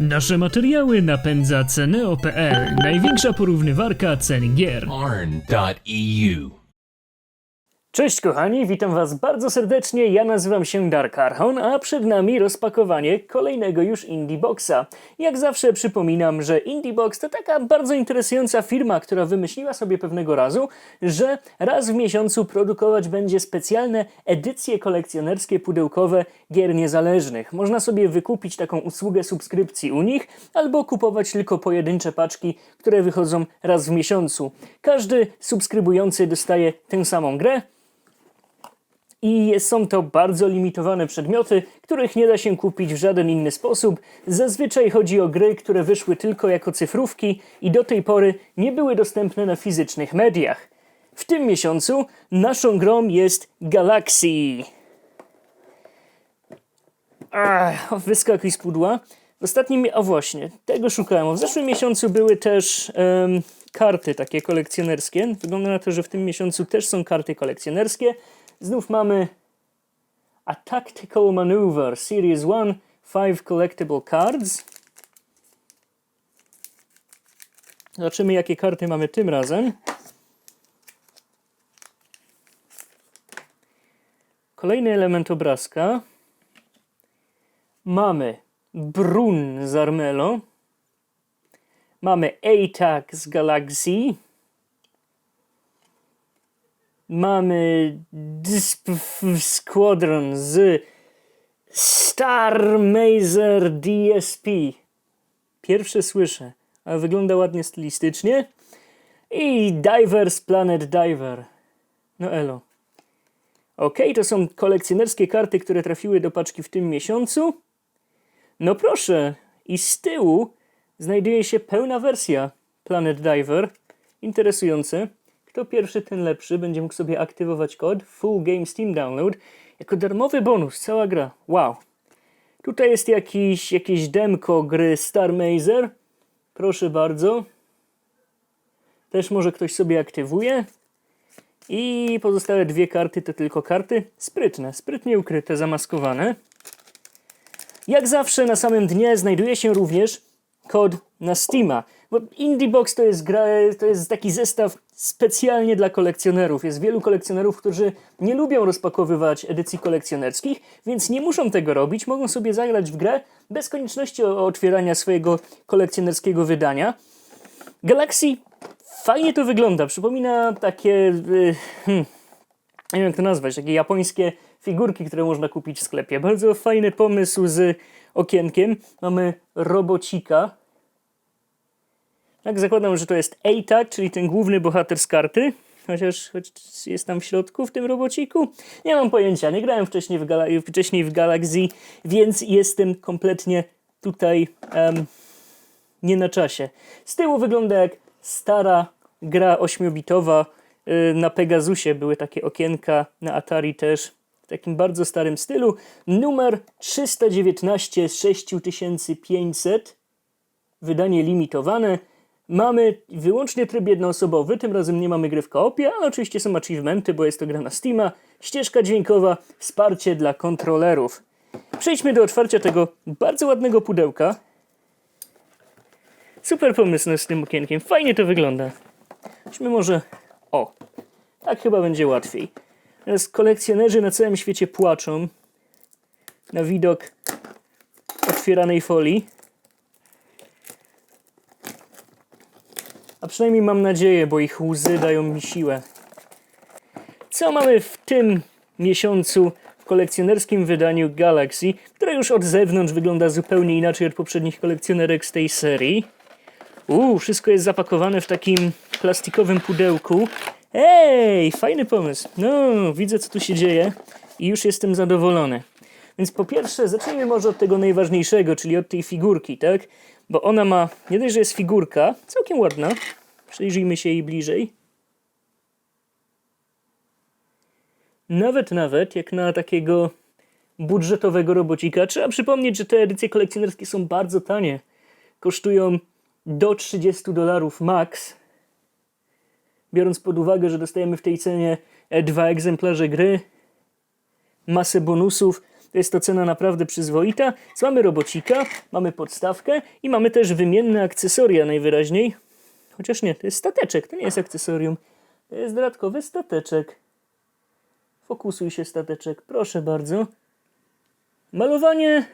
Nasze materiały napędza Ceneo.pl, największa porównywarka cen gier. arn.eu. Cześć kochani, witam was bardzo serdecznie, ja nazywam się Dark Archon, a przed nami rozpakowanie kolejnego już Indie Boxa. Jak zawsze przypominam, że Indie Box to taka bardzo interesująca firma, która wymyśliła sobie pewnego razu, że raz w miesiącu produkować będzie specjalne edycje kolekcjonerskie pudełkowe gier niezależnych. Można sobie wykupić taką usługę subskrypcji u nich, albo kupować tylko pojedyncze paczki, które wychodzą raz w miesiącu. Każdy subskrybujący dostaje tę samą grę, i są to bardzo limitowane przedmioty, których nie da się kupić w żaden inny sposób. Zazwyczaj chodzi o gry, które wyszły tylko jako cyfrówki i do tej pory nie były dostępne na fizycznych mediach. W tym miesiącu naszą grą jest Galaxy. Ach, wyskakuj z pudła. W ostatnim, a właśnie, tego szukałem. W zeszłym miesiącu były też em, karty takie kolekcjonerskie. Wygląda na to, że w tym miesiącu też są karty kolekcjonerskie. Znów mamy A Tactical Maneuver Series 1 5 Collectible Cards. Zobaczymy, jakie karty mamy tym razem. Kolejny element obrazka. Mamy Brun z Armelo. Mamy ATAC z Galaxy. Mamy Squadron z Star Mazer DSP. Pierwsze słyszę, ale wygląda ładnie stylistycznie. I Divers Planet Diver. No elo. Ok, to są kolekcjonerskie karty, które trafiły do paczki w tym miesiącu. No proszę, i z tyłu znajduje się pełna wersja Planet Diver. Interesujące. Kto pierwszy, ten lepszy. Będzie mógł sobie aktywować kod Full Game Steam Download jako darmowy bonus. Cała gra. Wow. Tutaj jest jakiś, jakieś demko gry Star Mazer. Proszę bardzo. Też może ktoś sobie aktywuje. I pozostałe dwie karty to tylko karty sprytne, sprytnie ukryte, zamaskowane. Jak zawsze na samym dnie znajduje się również kod na Steama. Bo Indie Box to jest, gra, to jest taki zestaw specjalnie dla kolekcjonerów. Jest wielu kolekcjonerów, którzy nie lubią rozpakowywać edycji kolekcjonerskich, więc nie muszą tego robić. Mogą sobie zagrać w grę bez konieczności otwierania swojego kolekcjonerskiego wydania. Galaxy fajnie to wygląda. Przypomina takie. y, Hmm, nie wiem jak to nazwać, takie japońskie figurki, które można kupić w sklepie. Bardzo fajny pomysł z okienkiem. Mamy robocika. Tak, zakładam, że to jest ATAC, czyli ten główny bohater z karty. Chociaż, choć jest tam w środku w tym robociku. Nie mam pojęcia, nie grałem wcześniej w, Gala- wcześniej w Galaxy, więc jestem kompletnie tutaj em, nie na czasie. Z tyłu wygląda jak stara gra ośmiobitowa. Y, Na Pegasusie były takie okienka, na Atari też, w takim bardzo starym stylu. Numer 319 z 6500, wydanie limitowane. Mamy wyłącznie tryb jednoosobowy, tym razem nie mamy gry w koopie, ale oczywiście są achievementy, bo jest to gra na Steama, ścieżka dźwiękowa, wsparcie dla kontrolerów. Przejdźmy do otwarcia tego bardzo ładnego pudełka. Super pomysł z tym okienkiem. Fajnie to wygląda. Weźmy może. O, tak chyba będzie łatwiej. Teraz kolekcjonerzy na całym świecie płaczą na widok otwieranej folii. A przynajmniej mam nadzieję, bo ich łzy dają mi siłę. Co mamy w tym miesiącu w kolekcjonerskim wydaniu Galaxy, które już od zewnątrz wygląda zupełnie inaczej od poprzednich kolekcjonerek z tej serii? Uuu, wszystko jest zapakowane w takim plastikowym pudełku. Ej, fajny pomysł. No, widzę co tu się dzieje i już jestem zadowolony. Więc po pierwsze, zacznijmy może od tego najważniejszego, czyli od tej figurki, tak? Bo ona ma, nie dość, że jest figurka, całkiem ładna. Przyjrzyjmy się jej bliżej. Nawet, nawet, jak na takiego budżetowego robocika. Trzeba przypomnieć, że te edycje kolekcjonerskie są bardzo tanie. Kosztują do 30 dolarów max. Biorąc pod uwagę, że dostajemy w tej cenie e, dwa egzemplarze gry, masę bonusów, To jest to cena naprawdę przyzwoita. Mamy robocika, mamy podstawkę i mamy też wymienne akcesoria najwyraźniej. Chociaż nie, to jest stateczek, to nie jest akcesorium. To jest dodatkowy stateczek. Fokusuj się stateczek, proszę bardzo. Malowanie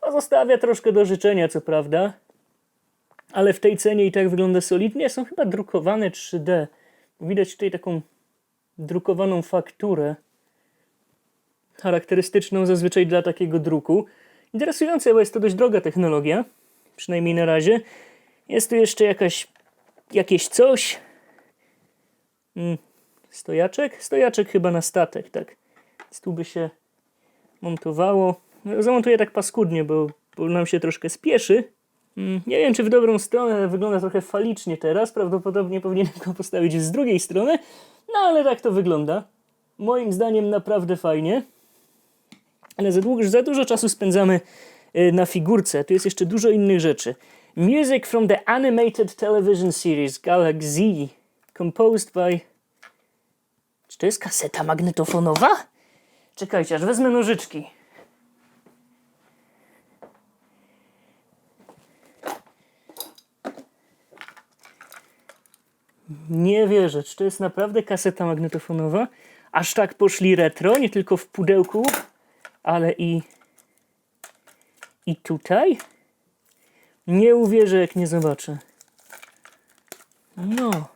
pozostawia troszkę do życzenia, co prawda. Ale w tej cenie i tak wygląda solidnie. Są chyba drukowane 3D. Widać tutaj taką drukowaną fakturę. Charakterystyczną zazwyczaj dla takiego druku. Interesujące, bo jest to dość droga technologia. Przynajmniej na razie. Jest tu jeszcze jakaś, jakieś coś. Mm, stojaczek? Stojaczek chyba na statek, tak. Więc tu by się montowało. No, Zamontuję tak paskudnie, bo, bo nam się troszkę spieszy. Mm, Nie wiem, czy w dobrą stronę, wygląda trochę falicznie teraz. Prawdopodobnie powinienem go postawić z drugiej strony. No ale tak to wygląda. Moim zdaniem naprawdę fajnie. Ale za, za dużo czasu spędzamy y, na figurce. Tu jest jeszcze dużo innych rzeczy. Music from the animated television series Galaxy. Composed by... Czy to jest kaseta magnetofonowa? Czekajcie, aż wezmę nożyczki. Nie wierzę, czy to jest naprawdę kaseta magnetofonowa? Aż tak poszli retro, nie tylko w pudełku, ale i i tutaj? Nie uwierzę, jak nie zobaczę. No.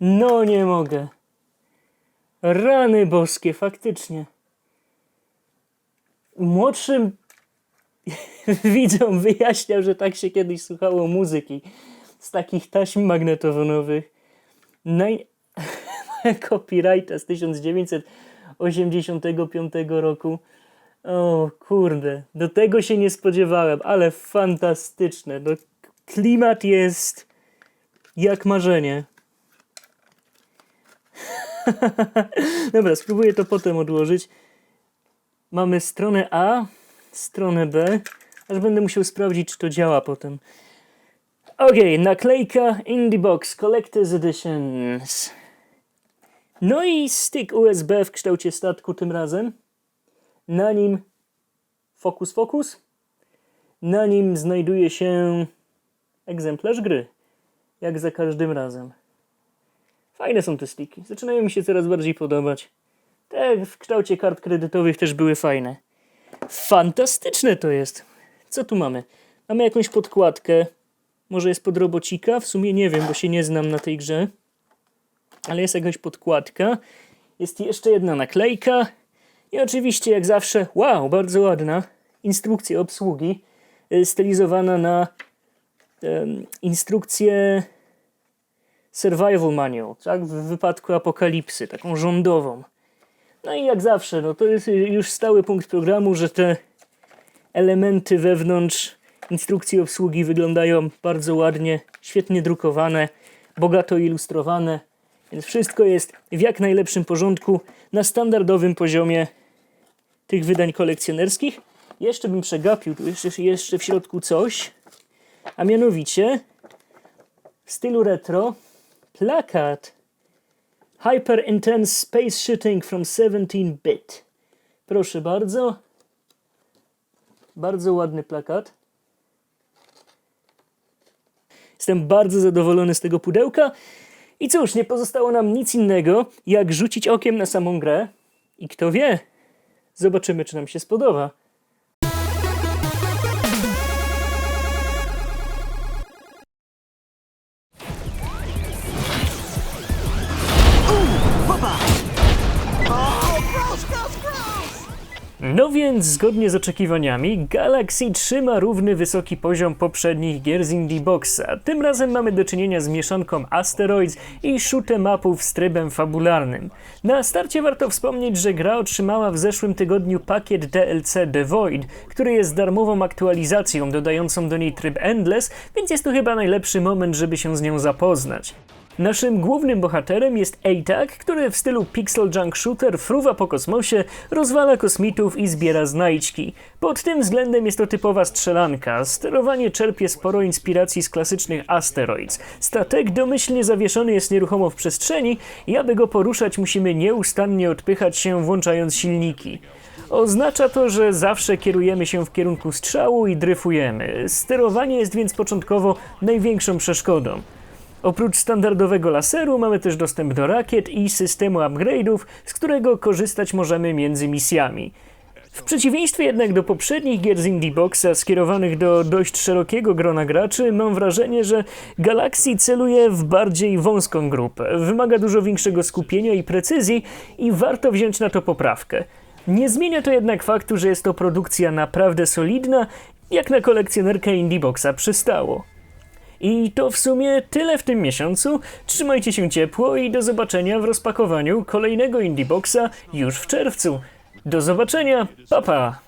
No nie mogę. Rany boskie, faktycznie. Młodszym widzom wyjaśniał, że tak się kiedyś słuchało muzyki z takich taśm magnetofonowych. Naj... Copyrighta z 1985 roku. O kurde, do tego się nie spodziewałem, ale fantastyczne. No, klimat jest jak marzenie. Dobra, spróbuję to potem odłożyć. Mamy stronę A, stronę B, aż będę musiał sprawdzić, czy to działa potem. Okej, naklejka Indie Box Collector's Editions. No i stick USB w kształcie statku tym razem. Na nim fokus, fokus. Na nim znajduje się egzemplarz gry. Jak za każdym razem. Fajne są te stiki. Zaczynają mi się coraz bardziej podobać. Te w kształcie kart kredytowych też były fajne. Fantastyczne to jest. Co tu mamy? Mamy jakąś podkładkę. Może jest pod robocika? W sumie nie wiem, bo się nie znam na tej grze. Ale jest jakaś podkładka. Jest jeszcze jedna naklejka. I oczywiście, jak zawsze, wow, bardzo ładna. Instrukcja obsługi. y, Stylizowana na em, instrukcję survival manual, tak? W wypadku apokalipsy, taką rządową. No i jak zawsze, no to jest już stały punkt programu, że te elementy wewnątrz instrukcji obsługi wyglądają bardzo ładnie, świetnie drukowane, bogato ilustrowane, więc wszystko jest w jak najlepszym porządku, na standardowym poziomie tych wydań kolekcjonerskich. Jeszcze bym przegapił, tu jeszcze, jeszcze w środku coś, a mianowicie w stylu retro plakat Hyper Intense Space Shooting from 17-bit. Proszę bardzo. Bardzo ładny plakat. Jestem bardzo zadowolony z tego pudełka. I cóż, nie pozostało nam nic innego, jak rzucić okiem na samą grę. I kto wie, zobaczymy, czy nam się spodoba. No więc, zgodnie z oczekiwaniami, Galaxy trzyma równy wysoki poziom poprzednich gier z Indie Boxa. Tym razem mamy do czynienia z mieszanką Asteroids i shoot'em upów z trybem fabularnym. Na starcie warto wspomnieć, że gra otrzymała w zeszłym tygodniu pakiet DLC The Void, który jest darmową aktualizacją dodającą do niej tryb Endless, więc jest to chyba najlepszy moment, żeby się z nią zapoznać. Naszym głównym bohaterem jest A-Tak, który w stylu pixel junk shooter fruwa po kosmosie, rozwala kosmitów i zbiera znajdźki. Pod tym względem jest to typowa strzelanka. Sterowanie czerpie sporo inspiracji z klasycznych Asteroids. Statek domyślnie zawieszony jest nieruchomo w przestrzeni i aby go poruszać musimy nieustannie odpychać się włączając silniki. Oznacza to, że zawsze kierujemy się w kierunku strzału i dryfujemy. Sterowanie jest więc początkowo największą przeszkodą. Oprócz standardowego laseru mamy też dostęp do rakiet i systemu upgrade'ów, z którego korzystać możemy między misjami. W przeciwieństwie jednak do poprzednich gier z Indie Boxa skierowanych do dość szerokiego grona graczy, mam wrażenie, że Galaxy celuje w bardziej wąską grupę. Wymaga dużo większego skupienia i precyzji i warto wziąć na to poprawkę. Nie zmienia to jednak faktu, że jest to produkcja naprawdę solidna, jak na kolekcjonerkę Indie Boxa przystało. I to w sumie tyle w tym miesiącu. Trzymajcie się ciepło i do zobaczenia w rozpakowaniu kolejnego Indie Boxa już w czerwcu. Do zobaczenia, pa pa!